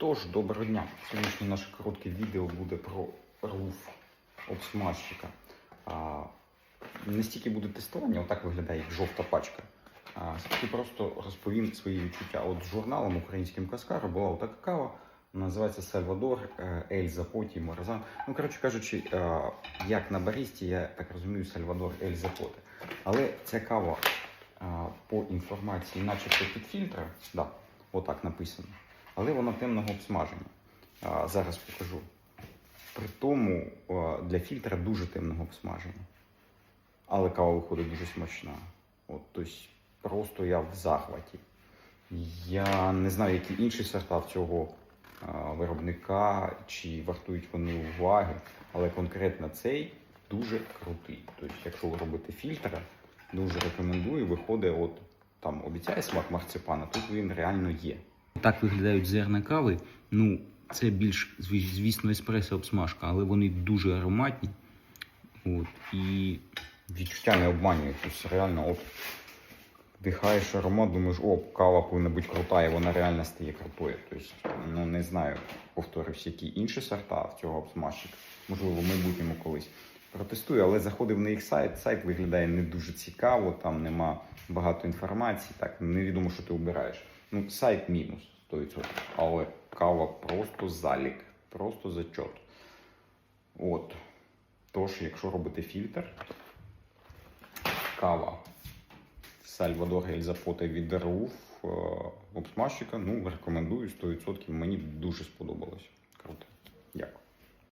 Тож, доброго дня. Сьогоднішнє наше коротке відео буде про руф обсмажчика. Не стільки буде тестування, отак виглядає як жовта пачка. А стільки просто розповім свої відчуття. От з журналом українським Каскару була отака кава. Називається Сальвадор е, Ель Запоті Морозан. Ну, коротше кажучи, е, як на барісті, я так розумію, Сальвадор Ель Запоте. Але ця кава е, по інформації, начебто під фільтр, да, отак написано. Але вона темного обсмаження. Зараз покажу. При тому для фільтра дуже темного обсмаження. Але кава виходить дуже смачна. От, тобто, просто я в захваті. Я не знаю, які інші сорта в цього виробника, чи вартують вони уваги, але конкретно цей дуже крутий. Тобто, якщо ви робите фільтр, дуже рекомендую. Виходить, от там обіцяє смак марципана, тут він реально є. Так виглядають зерна кави. Ну, це більш, звісно, еспресо обсмажка, але вони дуже ароматні. От, і Відчуття не обманює. Тобто реально, от вдихаєш аромат, думаєш, о, кава повинна бути крута, і вона реально стає крутою. Тобто, ну не знаю, повторюсь, які інші сорта в цього обсмажчика. Можливо, в майбутньому колись протестую, але заходив на їх сайт. Сайт виглядає не дуже цікаво, там нема багато інформації, так невідомо, що ти обираєш. Ну, сайт мінус 100%, але кава просто залік, просто зачот. От. Тож, якщо робити фільтр, кава Сальвадор Ельзапоте від Руф е, обсмажчика, ну, рекомендую 100%. Мені дуже сподобалось. Круто. Дякую.